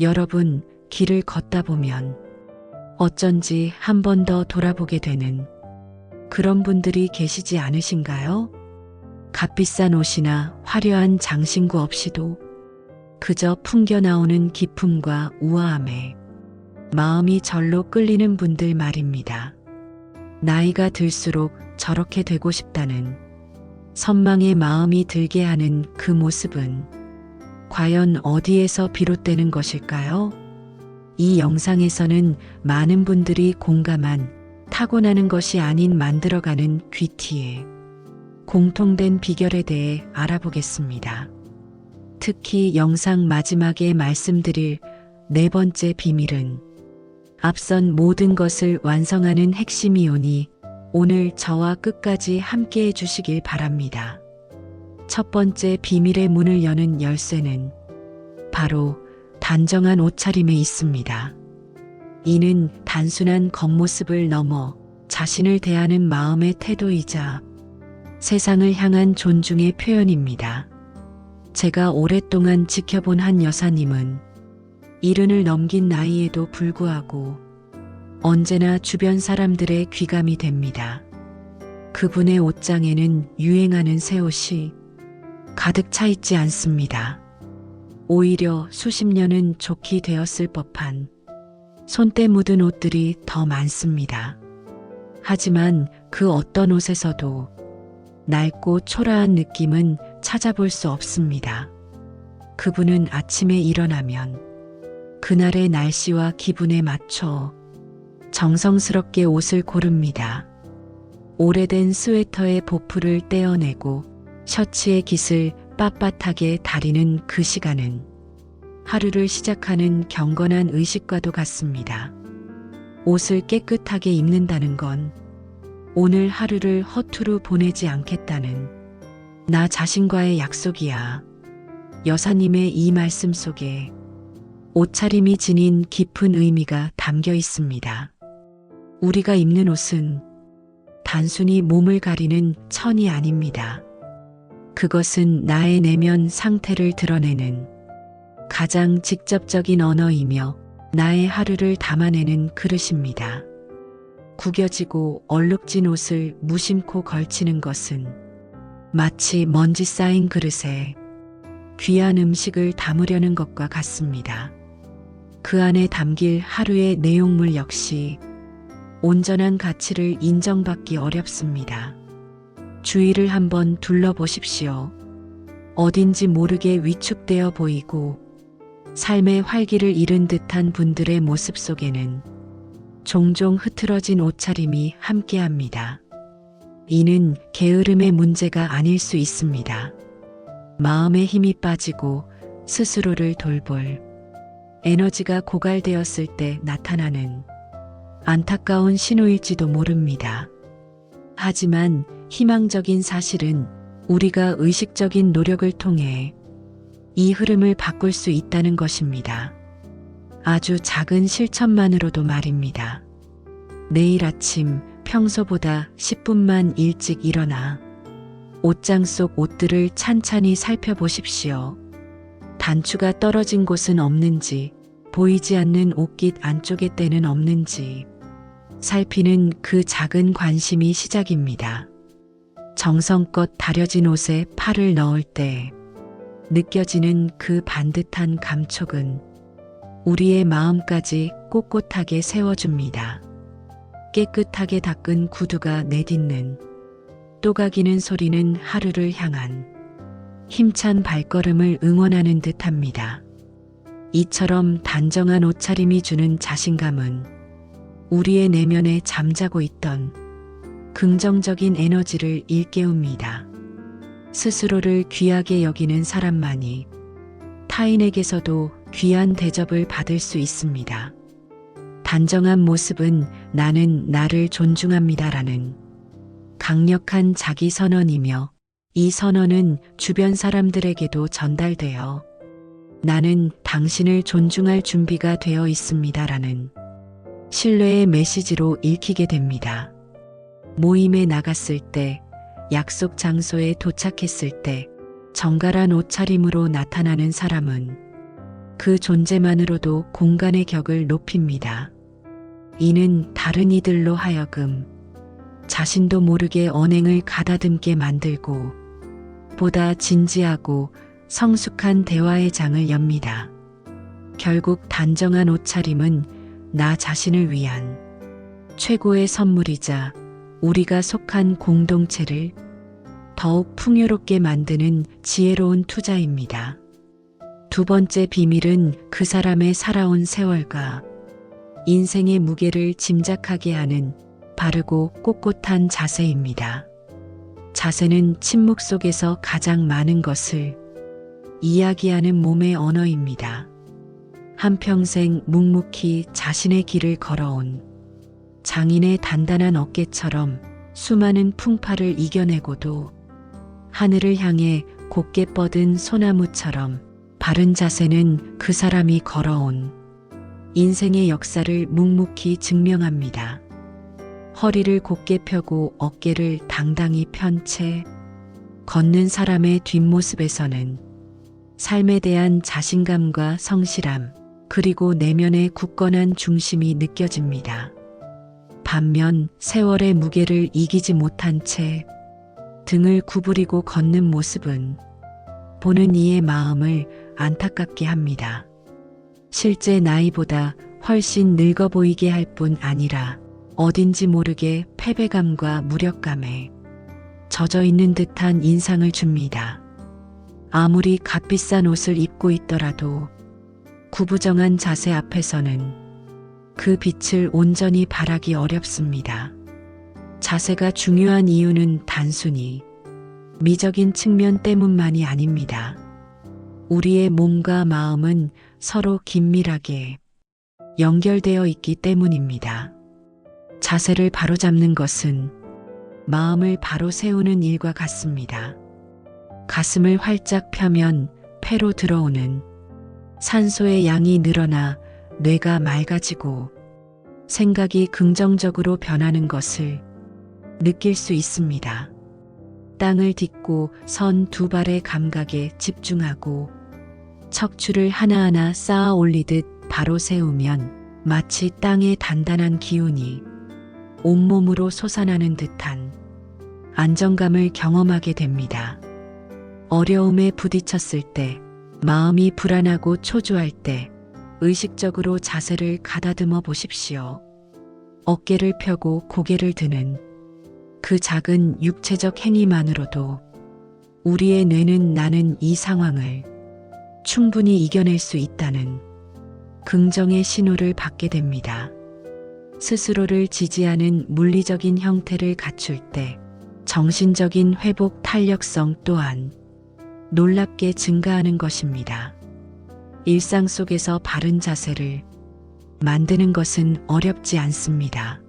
여러분, 길을 걷다 보면 어쩐지 한 번 더 돌아보게 되는 그런 분들이 계시지 않으신가요? 값비싼 옷이나 화려한 장신구 없이도 그저 풍겨 나오는 기품과 우아함에 마음이 절로 끌리는 분들 말입니다. 나이가 들수록 저렇게 되고 싶다는 선망의 마음이 들게 하는 그 모습은 과연 어디에서 비롯되는 것일까요? 이 영상에서는 많은 분들이 공감한 타고나는 것이 아닌 만들어가는 귀티의 공통된 비결에 대해 알아보겠습니다. 특히 영상 마지막에 말씀드릴 네 번째 비밀은 앞선 모든 것을 완성하는 핵심이오니 오늘 저와 끝까지 함께 해주시길 바랍니다. 첫 번째 비밀의 문을 여는 열쇠는 바로 단정한 옷차림에 있습니다. 이는 단순한 겉모습을 넘어 자신을 대하는 마음의 태도이자 세상을 향한 존중의 표현입니다. 제가 오랫동안 지켜본 한 여사님은 이른을 넘긴 나이에도 불구하고 언제나 주변 사람들의 귀감이 됩니다. 그분의 옷장에는 유행하는 새 옷이 가득 차 있지 않습니다. 오히려 수십 년은 좋게 되었을 법한 손때 묻은 옷들이 더 많습니다. 하지만 그 어떤 옷에서도 낡고 초라한 느낌은 찾아볼 수 없습니다. 그분은 아침에 일어나면 그날의 날씨와 기분에 맞춰 정성스럽게 옷을 고릅니다. 오래된 스웨터의 보풀을 떼어내고 셔츠의 깃을 빳빳하게 다리는 그 시간은 하루를 시작하는 경건한 의식과도 같습니다. 옷을 깨끗하게 입는다는 건 오늘 하루를 허투루 보내지 않겠다는 나 자신과의 약속이야. 여사님의 이 말씀 속에 옷차림이 지닌 깊은 의미가 담겨 있습니다. 우리가 입는 옷은 단순히 몸을 가리는 천이 아닙니다. 그것은 나의 내면 상태를 드러내는 가장 직접적인 언어이며 나의 하루를 담아내는 그릇입니다. 구겨지고 얼룩진 옷을 무심코 걸치는 것은 마치 먼지 쌓인 그릇에 귀한 음식을 담으려는 것과 같습니다. 그 안에 담길 하루의 내용물 역시 온전한 가치를 인정받기 어렵습니다. 주위를 한번 둘러보십시오. 어딘지 모르게 위축되어 보이고 삶의 활기를 잃은 듯한 분들의 모습 속에는 종종 흐트러진 옷차림이 함께합니다. 이는 게으름의 문제가 아닐 수 있습니다. 마음의 힘이 빠지고 스스로를 돌볼 에너지가 고갈되었을 때 나타나는 안타까운 신호일지도 모릅니다. 하지만 희망적인 사실은 우리가 의식적인 노력을 통해 이 흐름을 바꿀 수 있다는 것입니다. 아주 작은 실천만으로도 말입니다. 내일 아침 평소보다 10분만 일찍 일어나 옷장 속 옷들을 찬찬히 살펴보십시오. 단추가 떨어진 곳은 없는지, 보이지 않는 옷깃 안쪽에 때는 없는지, 살피는 그 작은 관심이 시작입니다. 정성껏 다려진 옷에 팔을 넣을 때 느껴지는 그 반듯한 감촉은 우리의 마음까지 꼿꼿하게 세워줍니다. 깨끗하게 닦은 구두가 내딛는 또각이는 소리는 하루를 향한 힘찬 발걸음을 응원하는 듯 합니다. 이처럼 단정한 옷차림이 주는 자신감은 우리의 내면에 잠자고 있던 긍정적인 에너지를 일깨웁니다. 스스로를 귀하게 여기는 사람만이 타인에게서도 귀한 대접을 받을 수 있습니다. 단정한 모습은 나는 나를 존중합니다라는 강력한 자기 선언이며 이 선언은 주변 사람들에게도 전달되어 나는 당신을 존중할 준비가 되어 있습니다라는 신뢰의 메시지로 읽히게 됩니다. 모임에 나갔을 때, 약속 장소에 도착했을 때, 정갈한 옷차림으로 나타나는 사람은 그 존재만으로도 공간의 격을 높입니다. 이는 다른 이들로 하여금 자신도 모르게 언행을 가다듬게 만들고 보다 진지하고 성숙한 대화의 장을 엽니다. 결국 단정한 옷차림은 나 자신을 위한 최고의 선물이자 우리가 속한 공동체를 더욱 풍요롭게 만드는 지혜로운 투자입니다. 두 번째 비밀은 그 사람의 살아온 세월과 인생의 무게를 짐작하게 하는 바르고 꼿꼿한 자세입니다. 자세는 침묵 속에서 가장 많은 것을 이야기하는 몸의 언어입니다. 한평생 묵묵히 자신의 길을 걸어온 장인의 단단한 어깨처럼 수많은 풍파를 이겨내고도 하늘을 향해 곧게 뻗은 소나무처럼 바른 자세는 그 사람이 걸어온 인생의 역사를 묵묵히 증명합니다. 허리를 곧게 펴고 어깨를 당당히 편 채 걷는 사람의 뒷모습에서는 삶에 대한 자신감과 성실함, 그리고 내면의 굳건한 중심이 느껴집니다. 반면 세월의 무게를 이기지 못한 채 등을 구부리고 걷는 모습은 보는 이의 마음을 안타깝게 합니다. 실제 나이보다 훨씬 늙어 보이게 할 뿐 아니라 어딘지 모르게 패배감과 무력감에 젖어 있는 듯한 인상을 줍니다. 아무리 값비싼 옷을 입고 있더라도 구부정한 자세 앞에서는 그 빛을 온전히 발하기 어렵습니다. 자세가 중요한 이유는 단순히 미적인 측면 때문만이 아닙니다. 우리의 몸과 마음은 서로 긴밀하게 연결되어 있기 때문입니다. 자세를 바로잡는 것은 마음을 바로 세우는 일과 같습니다. 가슴을 활짝 펴면 폐로 들어오는 산소의 양이 늘어나 뇌가 맑아지고 생각이 긍정적으로 변하는 것을 느낄 수 있습니다. 땅을 딛고 선 두 발의 감각에 집중하고 척추를 하나하나 쌓아 올리듯 바로 세우면 마치 땅의 단단한 기운이 온몸으로 솟아나는 듯한 안정감을 경험하게 됩니다. 어려움에 부딪혔을 때, 마음이 불안하고 초조할 때, 의식적으로 자세를 가다듬어 보십시오. 어깨를 펴고 고개를 드는 그 작은 육체적 행위만으로도 우리의 뇌는 나는 이 상황을 충분히 이겨낼 수 있다는 긍정의 신호를 받게 됩니다. 스스로를 지지하는 물리적인 형태를 갖출 때 정신적인 회복 탄력성 또한 놀랍게 증가하는 것입니다. 일상 속에서 바른 자세를 만드는 것은 어렵지 않습니다.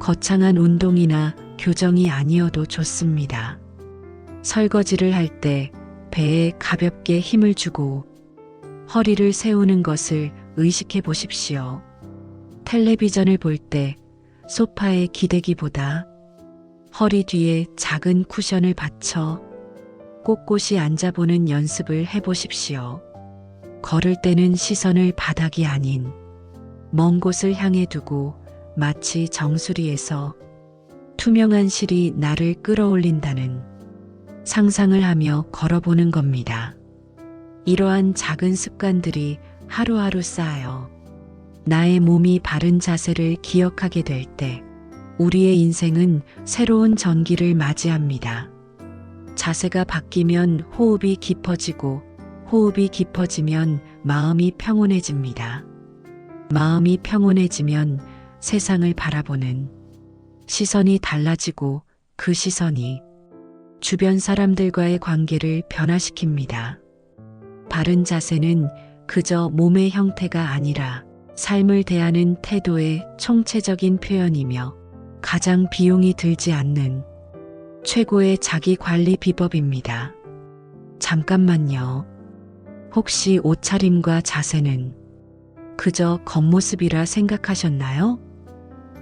거창한 운동이나 교정이 아니어도 좋습니다. 설거지를 할 때 배에 가볍게 힘을 주고 허리를 세우는 것을 의식해 보십시오. 텔레비전을 볼 때 소파에 기대기보다 허리 뒤에 작은 쿠션을 받쳐 꼿꼿이 앉아보는 연습을 해보십시오. 걸을 때는 시선을 바닥이 아닌 먼 곳을 향해 두고 마치 정수리에서 투명한 실이 나를 끌어올린다는 상상을 하며 걸어보는 겁니다. 이러한 작은 습관들이 하루하루 쌓여 나의 몸이 바른 자세를 기억하게 될 때 우리의 인생은 새로운 전기를 맞이합니다. 자세가 바뀌면 호흡이 깊어지고 호흡이 깊어지면 마음이 평온해집니다. 마음이 평온해지면 세상을 바라보는 시선이 달라지고 그 시선이 주변 사람들과의 관계를 변화시킵니다. 바른 자세는 그저 몸의 형태가 아니라 삶을 대하는 태도의 총체적인 표현이며 가장 비용이 들지 않는 최고의 자기 관리 비법입니다. 잠깐만요. 혹시 옷차림과 자세는 그저 겉모습이라 생각하셨나요?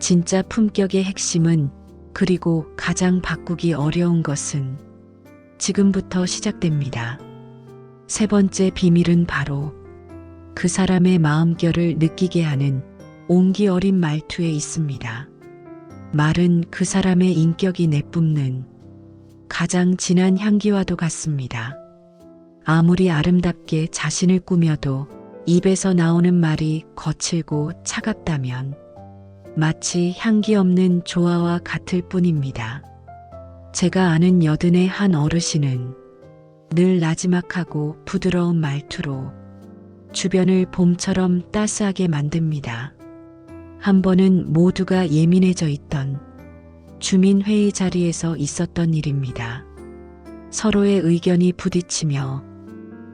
진짜 품격의 핵심은 그리고 가장 바꾸기 어려운 것은 지금부터 시작됩니다. 세 번째 비밀은 바로 그 사람의 마음결을 느끼게 하는 온기 어린 말투에 있습니다. 말은 그 사람의 인격이 내뿜는 가장 진한 향기와도 같습니다. 아무리 아름답게 자신을 꾸며도 입에서 나오는 말이 거칠고 차갑다면 마치 향기 없는 조화와 같을 뿐입니다. 제가 아는 여든의 한 어르신은 늘 나지막하고 부드러운 말투로 주변을 봄처럼 따스하게 만듭니다. 한 번은 모두가 예민해져 있던 주민회의 자리에서 있었던 일입니다. 서로의 의견이 부딪히며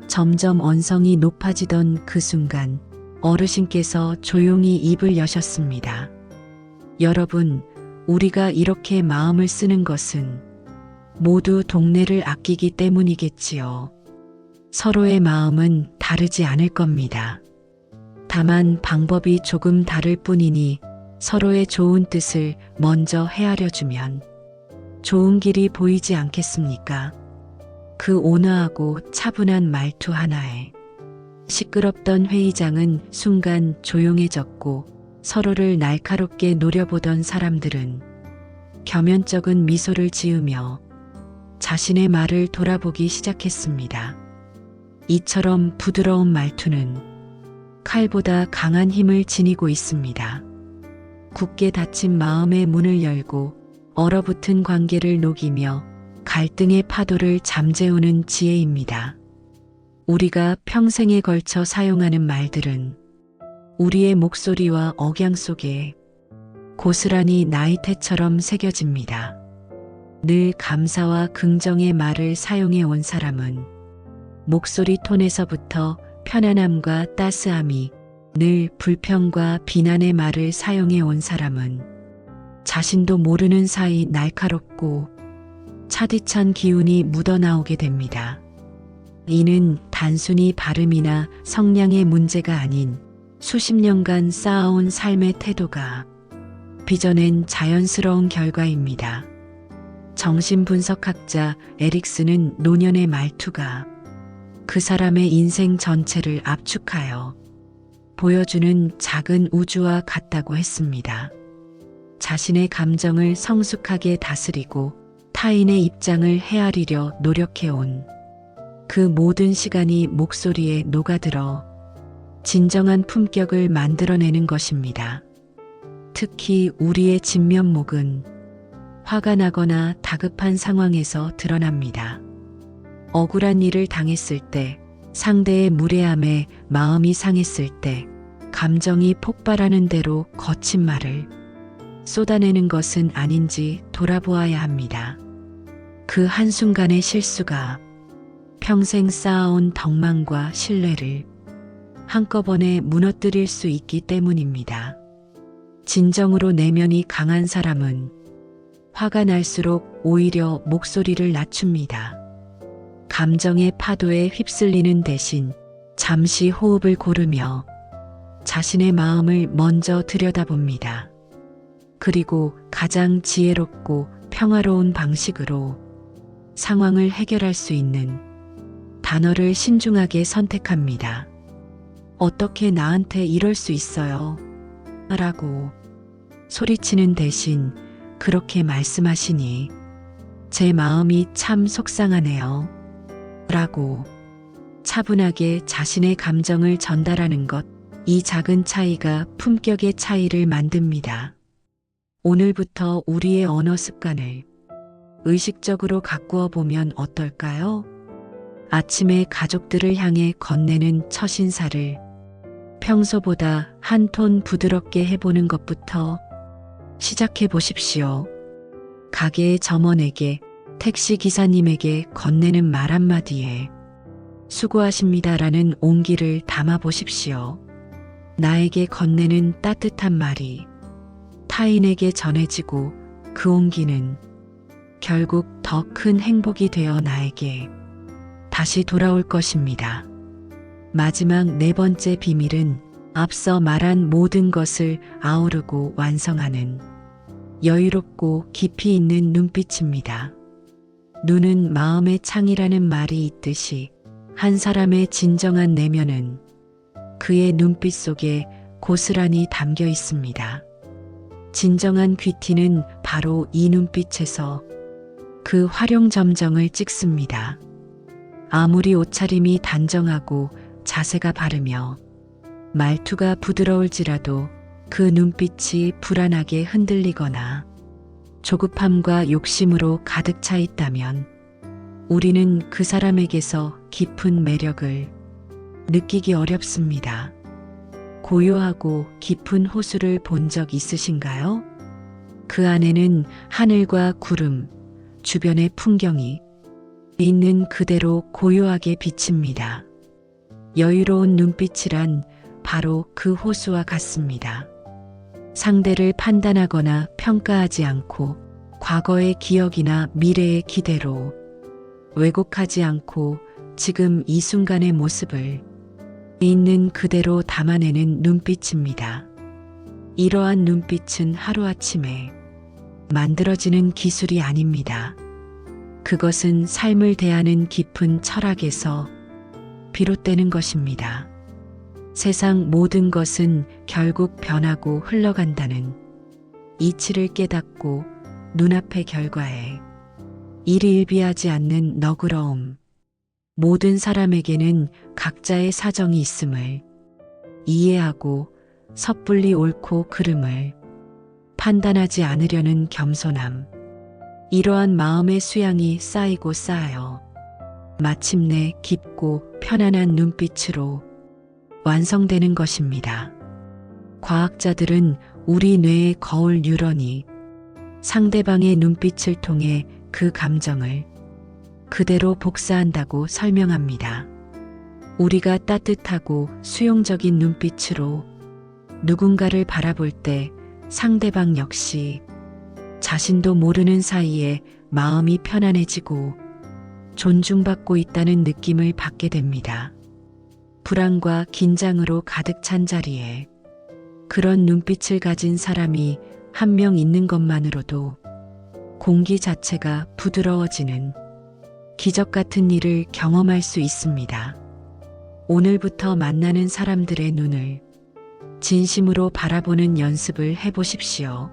점점 언성이 높아지던 그 순간 어르신께서 조용히 입을 여셨습니다. 여러분, 우리가 이렇게 마음을 쓰는 것은 모두 동네를 아끼기 때문이겠지요. 서로의 마음은 다르지 않을 겁니다. 다만 방법이 조금 다를 뿐이니 서로의 좋은 뜻을 먼저 헤아려 주면 좋은 길이 보이지 않겠습니까? 그 온화하고 차분한 말투 하나에 시끄럽던 회의장은 순간 조용해졌고 서로를 날카롭게 노려보던 사람들은 겸연쩍은 미소를 지으며 자신의 말을 돌아보기 시작했습니다. 이처럼 부드러운 말투는 칼보다 강한 힘을 지니고 있습니다. 굳게 닫힌 마음의 문을 열고 얼어붙은 관계를 녹이며 갈등의 파도를 잠재우는 지혜입니다. 우리가 평생에 걸쳐 사용하는 말들은 우리의 목소리와 억양 속에 고스란히 나이테처럼 새겨집니다. 늘 감사와 긍정의 말을 사용해 온 사람은 목소리 톤에서부터 편안함과 따스함이 늘 불평과 비난의 말을 사용해 온 사람은 자신도 모르는 사이 날카롭고 차디찬 기운이 묻어나오게 됩니다. 이는 단순히 발음이나 성량의 문제가 아닌 수십 년간 쌓아온 삶의 태도가 빚어낸 자연스러운 결과입니다. 정신분석학자 에릭스는 노년의 말투가 그 사람의 인생 전체를 압축하여 보여주는 작은 우주와 같다고 했습니다. 자신의 감정을 성숙하게 다스리고 타인의 입장을 헤아리려 노력해온 그 모든 시간이 목소리에 녹아들어 진정한 품격을 만들어내는 것입니다. 특히 우리의 진면목은 화가 나거나 다급한 상황에서 드러납니다. 억울한 일을 당했을 때, 상대의 무례함에 마음이 상했을 때, 감정이 폭발하는 대로 거친 말을 쏟아내는 것은 아닌지 돌아보아야 합니다. 그 한순간의 실수가 평생 쌓아온 덕망과 신뢰를 한꺼번에 무너뜨릴 수 있기 때문입니다. 진정으로 내면이 강한 사람은 화가 날수록 오히려 목소리를 낮춥니다. 감정의 파도에 휩쓸리는 대신 잠시 호흡을 고르며 자신의 마음을 먼저 들여다봅니다. 그리고 가장 지혜롭고 평화로운 방식으로 상황을 해결할 수 있는 단어를 신중하게 선택합니다. 어떻게 나한테 이럴 수 있어요? 라고 소리치는 대신 그렇게 말씀하시니 제 마음이 참 속상하네요. 라고 차분하게 자신의 감정을 전달하는 것, 이 작은 차이가 품격의 차이를 만듭니다. 오늘부터 우리의 언어 습관을 의식적으로 가꾸어 보면 어떨까요? 아침에 가족들을 향해 건네는 첫 인사를 평소보다 한 톤 부드럽게 해보는 것부터 시작해 보십시오. 가게의 점원에게 택시 기사님에게 건네는 말 한마디에 수고하십니다라는 온기를 담아 보십시오. 나에게 건네는 따뜻한 말이 타인에게 전해지고 그 온기는 결국 더 큰 행복이 되어 나에게 다시 돌아올 것입니다. 마지막 네 번째 비밀은 앞서 말한 모든 것을 아우르고 완성하는 여유롭고 깊이 있는 눈빛입니다. 눈은 마음의 창이라는 말이 있듯이 한 사람의 진정한 내면은 그의 눈빛 속에 고스란히 담겨 있습니다. 진정한 귀티는 바로 이 눈빛에서 그 활용 점정을 찍습니다. 아무리 옷차림이 단정하고 자세가 바르며 말투가 부드러울지라도 그 눈빛이 불안하게 흔들리거나 조급함과 욕심으로 가득 차 있다면 우리는 그 사람에게서 깊은 매력을 느끼기 어렵습니다. 고요하고 깊은 호수를 본 적 있으신가요? 그 안에는 하늘과 구름, 주변의 풍경이 있는 그대로 고요하게 비칩니다. 여유로운 눈빛이란 바로 그 호수와 같습니다. 상대를 판단하거나 평가하지 않고 과거의 기억이나 미래의 기대로 왜곡하지 않고 지금 이 순간의 모습을 있는 그대로 담아내는 눈빛입니다. 이러한 눈빛은 하루아침에 만들어지는 기술이 아닙니다. 그것은 삶을 대하는 깊은 철학에서 비롯되는 것입니다. 세상 모든 것은 결국 변하고 흘러간다는 이치를 깨닫고 눈앞의 결과에 일희일비하지 않는 너그러움. 모든 사람에게는 각자의 사정이 있음을 이해하고 섣불리 옳고 그름을 판단하지 않으려는 겸손함. 이러한 마음의 수양이 쌓이고 쌓여 마침내 깊고 편안한 눈빛으로 완성되는 것입니다. 과학자들은 우리 뇌의 거울 뉴런이 상대방의 눈빛을 통해 그 감정을 그대로 복사한다고 설명합니다. 우리가 따뜻하고 수용적인 눈빛으로 누군가를 바라볼 때 상대방 역시 자신도 모르는 사이에 마음이 편안해지고 존중받고 있다는 느낌을 받게 됩니다. 불안과 긴장으로 가득 찬 자리에 그런 눈빛을 가진 사람이 한 명 있는 것만으로도 공기 자체가 부드러워지는 기적 같은 일을 경험할 수 있습니다. 오늘부터 만나는 사람들의 눈을 진심으로 바라보는 연습을 해보십시오.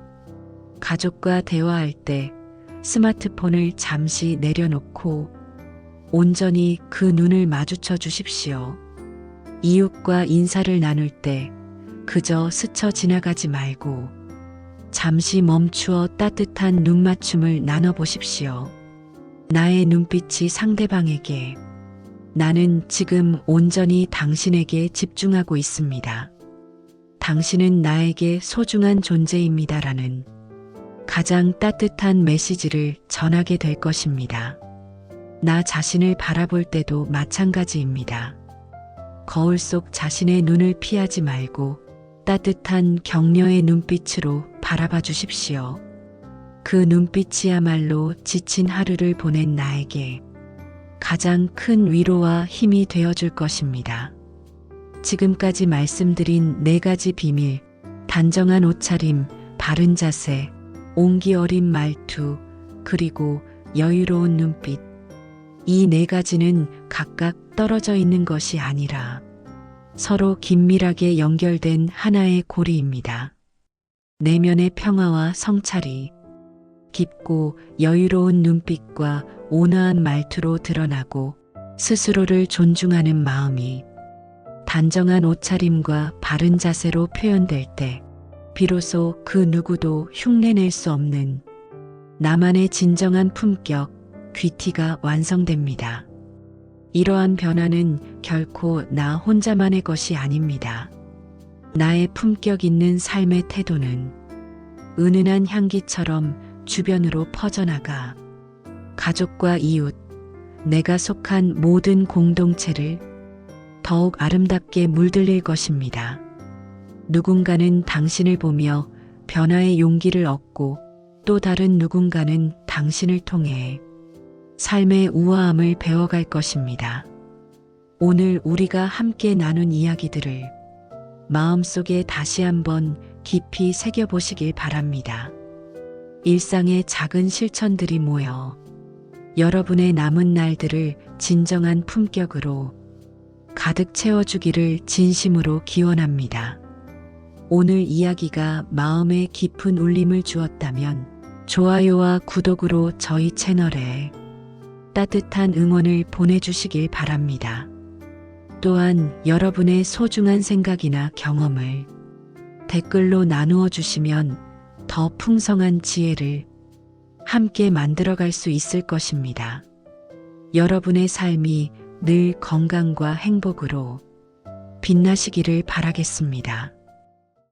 가족과 대화할 때 스마트폰을 잠시 내려놓고 온전히 그 눈을 마주쳐 주십시오. 이웃과 인사를 나눌 때 그저 스쳐 지나가지 말고 잠시 멈추어 따뜻한 눈맞춤을 나눠보십시오. 나의 눈빛이 상대방에게 나는 지금 온전히 당신에게 집중하고 있습니다. 당신은 나에게 소중한 존재입니다라는 가장 따뜻한 메시지를 전하게 될 것입니다. 나 자신을 바라볼 때도 마찬가지입니다. 거울 속 자신의 눈을 피하지 말고 따뜻한 격려의 눈빛으로 바라봐 주십시오. 그 눈빛이야말로 지친 하루를 보낸 나에게 가장 큰 위로와 힘이 되어 줄 것입니다. 지금까지 말씀드린 네 가지 비밀, 단정한 옷차림, 바른 자세, 온기 어린 말투, 그리고 여유로운 눈빛. 이 네 가지는 각각 떨어져 있는 것이 아니라 서로 긴밀하게 연결된 하나의 고리입니다. 내면의 평화와 성찰이 깊고 여유로운 눈빛과 온화한 말투로 드러나고 스스로를 존중하는 마음이 단정한 옷차림과 바른 자세로 표현될 때 비로소 그 누구도 흉내낼 수 없는 나만의 진정한 품격, 귀티가 완성됩니다. 이러한 변화는 결코 나 혼자만의 것이 아닙니다. 나의 품격 있는 삶의 태도는 은은한 향기처럼 주변으로 퍼져나가 가족과 이웃, 내가 속한 모든 공동체를 더욱 아름답게 물들일 것입니다. 누군가는 당신을 보며 변화의 용기를 얻고 또 다른 누군가는 당신을 통해 삶의 우아함을 배워갈 것입니다. 오늘 우리가 함께 나눈 이야기들을 마음속에 다시 한번 깊이 새겨보시길 바랍니다. 일상의 작은 실천들이 모여 여러분의 남은 날들을 진정한 품격으로 가득 채워주기를 진심으로 기원합니다. 오늘 이야기가 마음에 깊은 울림을 주었다면 좋아요와 구독으로 저희 채널에 따뜻한 응원을 보내주시길 바랍니다. 또한 여러분의 소중한 생각이나 경험을 댓글로 나누어 주시면 더 풍성한 지혜를 함께 만들어갈 수 있을 것입니다. 여러분의 삶이 늘 건강과 행복으로 빛나시기를 바라겠습니다.